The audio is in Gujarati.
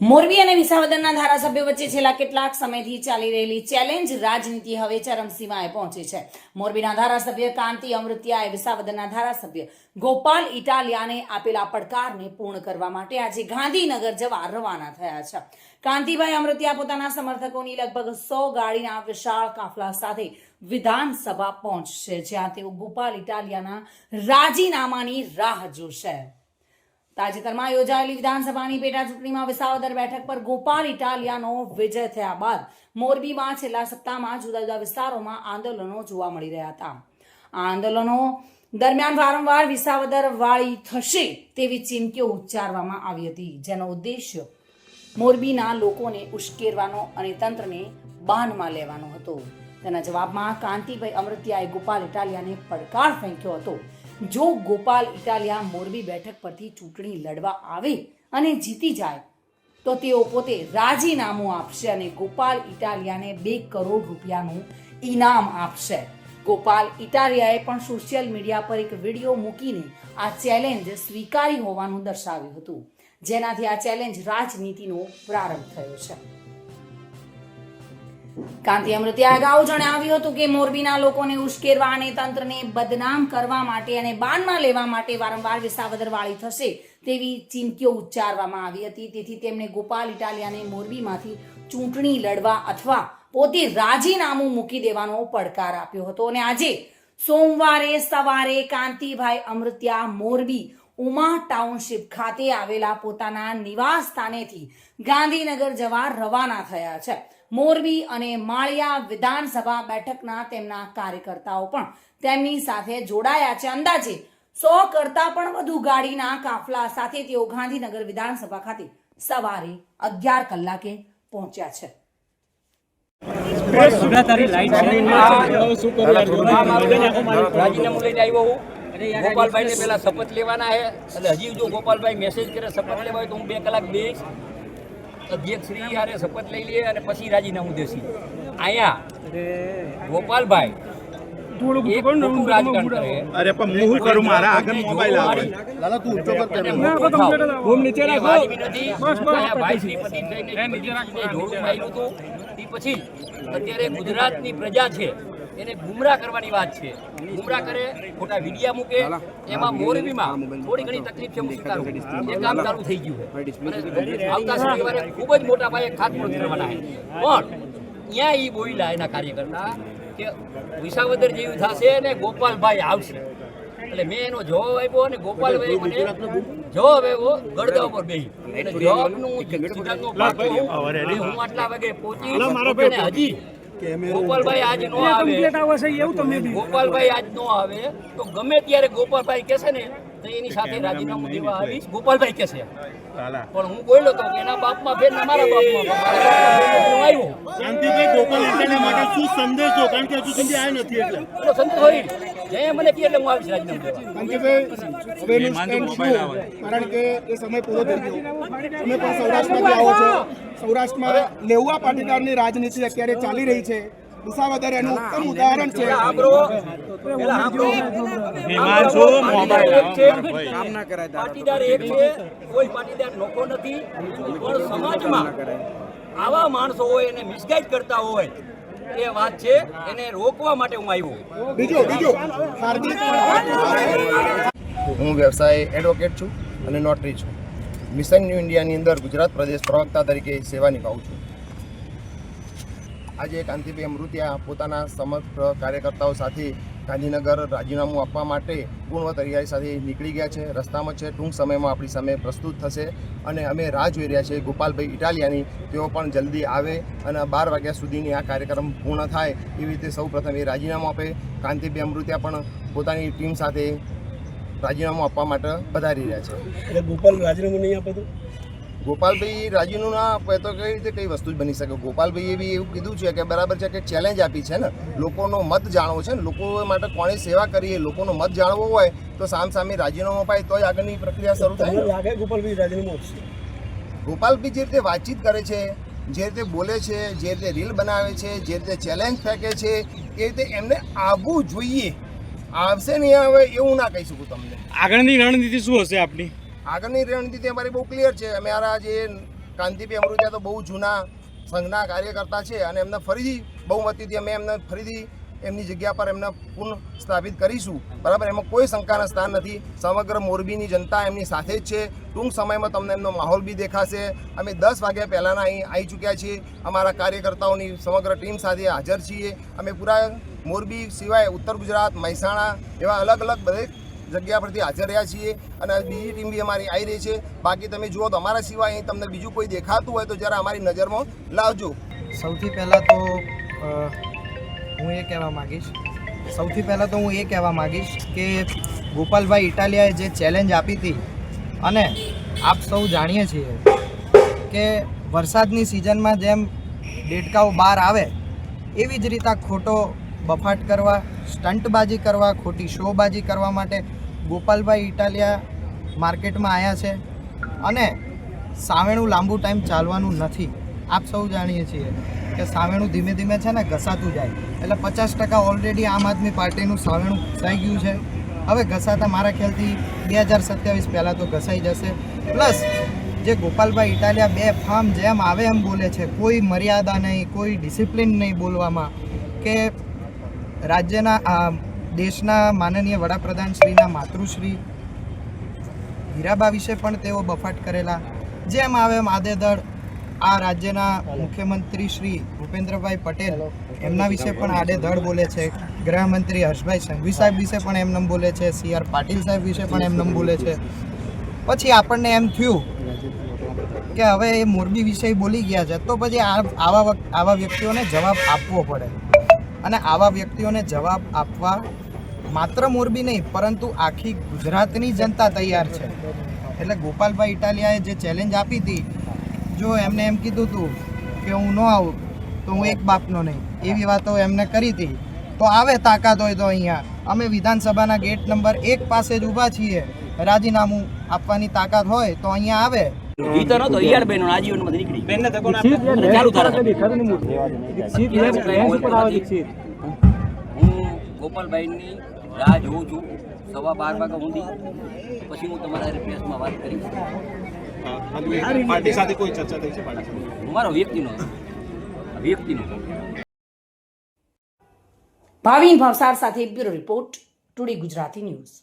મોરબી અને વિસાવદરના ધારાસભ્યો વચ્ચે છેલ્લા કેટલાક સમયથી ચાલી રહેલી ચેલેન્જ રાજનીતિ હવે ચરમસીમાએ પહોંચી છે. મોરબીના ધારાસભ્ય કાંતિ અમૃતિયાએ વિસાવદરના ધારાસભ્ય ગોપાલ ઇટાલિયાને આપેલા પડકારને પૂર્ણ કરવા માટે આજે ગાંધીનગર જવા રવાના થયા છે. કાંતિભાઈ અમૃતિયા પોતાના સમર્થકોની લગભગ સો ગાડીના વિશાળ કાફલા સાથે વિધાનસભા પહોંચશે, જ્યાં તેઓ ગોપાલ ઇટાલિયાના રાજીનામાની રાહ જોશે. તાજેતરમાં યોજાયેલી વિધાનસભાની પેટા ચૂંટણીમાં વિસાવદર બેઠક પર ગોપાલ ઇટાલિયાનો વિજય થયા બાદ મોરબીમાં છેલ્લા સપ્તાહમાં જુદા જુદા વિસ્તારોમાં આંદોલનો જોવા મળી રહ્યા હતા. આ આંદોલનો દરમિયાન વારંવાર વિસાવદર વાળી થશે તેવી ચીમકીઓ ઉચ્ચારવામાં આવી હતી, જેનો ઉદ્દેશ્ય મોરબીના લોકોને ઉશ્કેરવાનો અને તંત્રને બાનમાં લેવાનો હતો. તેના જવાબમાં કાંતિભાઈ અમૃતિયાએ ગોપાલ ઇટાલિયાને પડકાર ફેંક્યો હતો. જો ગોપાલ ઇટાલિયા મોરબી બેઠક પરથી ચૂંટણી લડવા આવે અને જીતી જાય, તો તેઓ પોતે રાજીનામું આપશે અને ગોપાલ ઇટાલિયાને બે કરોડ રૂપિયાનું ઇનામ આપશે. ગોપાલ ઇટાલિયાએ પણ સોશિયલ મીડિયા પર એક વીડિયો મૂકીને આ ચેલેન્જ સ્વીકારી હોવાનું દર્શાવ્યું હતું. જેનાથી આ ચેલેન્જ રાજનીતિનો પ્રારંભ થયો છે. કાંતિ અમૃતિયા અગાઉ જણાવ્યું હતું કે મોરબીના લોકોને ઉશ્કેરવા અને તંત્રને બદનામ કરવા માટે અને બાનમાં લેવા માટે વારંવાર વિસાવદર વાળી થશે તેવી ચીમકીઓ ઉચ્ચારવામાં આવી હતી. તેથી તેમણે ગોપાલ ઇટાલિયાને મોરબીમાંથી ચૂંટણી લડવા અથવા પોતે રાજીનામું મૂકી દેવાનો પડકાર આપ્યો હતો. અને આજે સોમવારે સવારે કાંતિભાઈ અમૃત્યા મોરબી ઉમા ટાઉનશીપ ખાતે આવેલા પોતાના નિવાસ સ્થાનેથી ગાંધીનગર જવા રવાના થયા છે. મોરબી અને માળિયા વિધાનસભા બેઠકના તેમના કાર્યકર્તાઓ પણ તેમની સાથે જોડાયા છે. અંદાજે સો કરતા પણ વધુ ગાડીના કાફલા સાથે તેઓ ગાંધીનગર વિધાનસભા ખાતે સવારે અગિયાર કલાકે પહોંચ્યા છે. રાજીનામું લઈને આવ્યો શપથ લેવાના છે. એટલે હજી જો ગોપાલભાઈ મેસેજ કરે, શપથ લેવા તો હું બે કલાક બેસ અધ્યક્ષ શ્રી હારે શપથ લઈ લઈએ અને પછી રાજીનામું દેશી. અહીંયા ગોપાલભાઈ અત્યારે ગુજરાતની પ્રજા છે. એને ગુમરાહ કરવાની વાત છે. ગુમરાહ કરે ખોટા વિડિયા મૂકે એમાં મોરબીમાં થોડી ઘણી તકલીફ છે હું સ્વીકારું એ કામ ચાલુ થઈ ગયું અને આવતા શનિવારે ખૂબ જ મોટા પાયે ખાતમુહૂર્ત કરવાના પણ ત્યાં એ બોલ્યા એના કાર્યકર્તા કે વિસાવદર જેવું થશે ને ગોપાલભાઈ આવશે. એટલે મેં એનો જવાબ આપ્યો અને ગોપાલભાઈ મને જવાબ આવ્યો ગળદા ઉપર બેહી. અને જવાબનું સિદ્ધાંતનો હું આટલા વાગે પહોંચી હજી ગોપાલભાઈ આજ નો આવે. ગોપાલભાઈ આજ નો આવે. તો ગમે ત્યારે ગોપાલભાઈ કહેશે ને તો એની સાથે રાજીનામું દેવા આવીશ. ગોપાલભાઈ કહેશે. પણ હું બોલ્યો તો કે એના બાપમાં ફેર ને મારા બાપમાં આવ્યો. શાંતિભાઈ ગોપાલ માટે શું સંદેશો? કારણ કે હજુ સુધી આવ્યો નથી એટલે. સંદેશ હોય. જે મને કહે એટલે હું આવીશ રાજીનામું કારણ કે એ સમય પૂરો થઈ ગયો. તમે પણ સૌરાષ્ટ્રમાંથી આવો છો. સૌરાષ્ટ્રમાં લેઉવા પાટીદારની રાજનીતિ અત્યારે ચાલી રહી છે. વિસાવદર એનું ઉત્તમ ઉદાહરણ છે. હિમાંશુ, મોબાઈલ પાટીદાર એક છે. કોઈ પાટીદાર નોખો નથી. પણ સમાજમાં આવા માણસો હોય એને મિસગાઈડ કરતા હોય એ વાત છે એને રોકવા માટે હું આવ્યો. બીજો બીજો. હું વ્યવસાય એડવોકેટ છું અને નોટરી છું. મિશન ન્યૂ ઇન્ડિયાની અંદર ગુજરાત પ્રદેશ પ્રવક્તા તરીકે સેવા નિભાવું છું. આજે કાંતિભાઈ અમૃતિયા પોતાના સમગ્ર કાર્યકર્તાઓ સાથે ગાંધીનગર રાજીનામું આપવા માટે પૂર્ણ તૈયારી સાથે નીકળી ગયા છે. રસ્તામાં છે, ટૂંક સમયમાં આપણી સામે પ્રસ્તુત થશે અને અમે રાહ જોઈ રહ્યા છીએ. ગોપાલભાઈ ઇટાલિયાની તેઓ પણ જલ્દી આવે અને બાર વાગ્યા સુધીની આ કાર્યક્રમ પૂર્ણ થાય એવી રીતે સૌ એ રાજીનામું આપે. કાંતિભાઈ અમૃતિયા પણ પોતાની ટીમ સાથે રાજીનામું આપવા માટે પધારી રહ્યા છે. એટલે ગોપાલ રાજીનામું નહીં આપે તો? ગોપાલભાઈ રાજીનું ના આપે તો કઈ રીતે કઈ વસ્તુ જ બની શકે? ગોપાલભાઈએ બી એવું કીધું છે કે બરાબર છે કે ચેલેન્જ આપી છે ને. લોકોનો મત જાણવો છે ને. લોકો માટે કોણે સેવા કરીએ લોકોનો મત જાણવો હોય તો સામ સામે રાજીનામું અપાય તો જ આગળની પ્રક્રિયા શરૂ થાય લાગે ગોપાલભાઈ રાજીનામું ગોપાલભાઈ જે રીતે વાતચીત કરે છે જે રીતે બોલે છે જે રીતે રીલ બનાવે છે જે રીતે ચેલેન્જ ફેંકે છે એ રીતે એમને આવવું જોઈએ. આવશે નહીં આવે એવું ના કહી શકું તમને. આગળની રણનીતિ શું હશે આપની? આગળની રણનીતિ અમારી બહુ ક્લિયર છે. અમારા જે કાંતિભાઈ અમૃતિયા તો બહુ જૂના સંઘના કાર્યકર્તા છે અને એમને ફરીથી બહુમતીથી અમે એમને ફરીથી એમની જગ્યા પર એમને પુનઃ સ્થાપિત કરીશું. બરાબર? એમાં કોઈ શંકાના સ્થાન નથી. સમગ્ર મોરબીની જનતા એમની સાથે જ છે. ટૂંક સમયમાં તમને એમનો માહોલ બી દેખાશે. અમે દસ વાગ્યા પહેલાંના અહીં આવી ચૂક્યા છીએ. અમારા કાર્યકર્તાઓની સમગ્ર ટીમ સાથે હાજર છીએ. અમે પૂરા મોરબી સિવાય ઉત્તર ગુજરાત, મહેસાણા એવા અલગ અલગ બધે જગ્યા પરથી હાજર રહ્યા છીએ અને બીજી ટીમ બી અમારી આવી રહી છે. બાકી તમે જુઓ તો અમારા સિવાય અહીં તમને બીજું કોઈ દેખાતું હોય તો જરા અમારી નજરમાં લાવજો. સૌથી પહેલાં તો હું એ કહેવા માગીશ. સૌથી પહેલાં તો હું એ કહેવા માગીશ કે ગોપાલભાઈ ઇટાલિયાએ જે ચેલેન્જ આપી હતી, અને આપ સૌ જાણીએ છીએ કે વરસાદની સિઝનમાં જેમ દેડકાઓ બહાર આવે, એવી જ રીતે ખોટો બફાટ કરવા સ્ટંટબાજી કરવા, ખોટી શોબાજી કરવા માટે ગોપાલભાઈ ઇટાલિયા માર્કેટમાં આવ્યા છે અને સાવેણું લાંબુ ટાઈમ ચાલવાનું નથી. આપ સૌ જાણીએ છીએ કે સાવેણું ધીમે ધીમે છે ને ઘસાતું જાય. એટલે પચાસ ટકા ઓલરેડી આમ આદમી પાર્ટીનું સાવેણું ઘસાઈ ગયું છે. હવે ઘસાતા મારા ખ્યાલથી બે હજાર સત્યાવીસ પહેલાં તો ઘસાઈ જશે. પ્લસ જે ગોપાલભાઈ ઇટાલિયા બે ફાર્મ જેમ આવે એમ બોલે છે, કોઈ મર્યાદા નહીં, કોઈ ડિસિપ્લિન નહીં બોલવામાં કે રાજ્યના દેશના માનનીય વડાપ્રધાન શ્રીના માતૃશ્રી હીરાબા વિશે પણ તેઓ બફાટ કરેલા. જેમ આવે એમ આદેદળ આ રાજ્યના મુખ્યમંત્રી શ્રી ભૂપેન્દ્રભાઈ પટેલ એમના વિશે પણ આડેધડ બોલે છે. ગૃહમંત્રી હર્ષભાઈ સંઘવી સાહેબ વિશે પણ એમને બોલે છે. સી આર પાટીલ સાહેબ વિશે પણ એમને બોલે છે. પછી આપણને એમ થયું કે હવે એ મોરબી વિષય બોલી ગયા છે, તો પછી આવા આવા વ્યક્તિઓને જવાબ આપવો પડે. અને આવા વ્યક્તિઓને જવાબ આપવા માત્ર મોરબી નહીં પરંતુ આખી ગુજરાતની જનતા તૈયાર છે. એટલે ગોપાલભાઈ ઇટાલિયાએ જે ચેલેન્જ આપી હતી જો એમને એમ કીધું હતું કે હું ન આવું તો હું એક બાપનો નહીં. એવી વાતો એમને કરી હતી. તો આવે તાકાત હોય તો અહીંયા. અમે વિધાનસભાના ગેટ નંબર એક પાસે જ ઊભા છીએ. રાજીનામું આપવાની તાકાત હોય તો અહીંયા આવે. જીતો નતો બેનો નીકળી ચાલુ હું ગોપાલભાઈની રાહ જોઉં છું. સવા બાર વાગ્યા સુધી. પછી હું તમારા પ્રેસમાં વાત કરીશ. પાર્ટી સાથે કોઈ ચર્ચા થઈ છે પાર્ટી સાથે? હું મારો વ્યક્તિનો વ્યક્તિનો ભાવિન ભાવસાર સાથે bureau report today Gujarati news.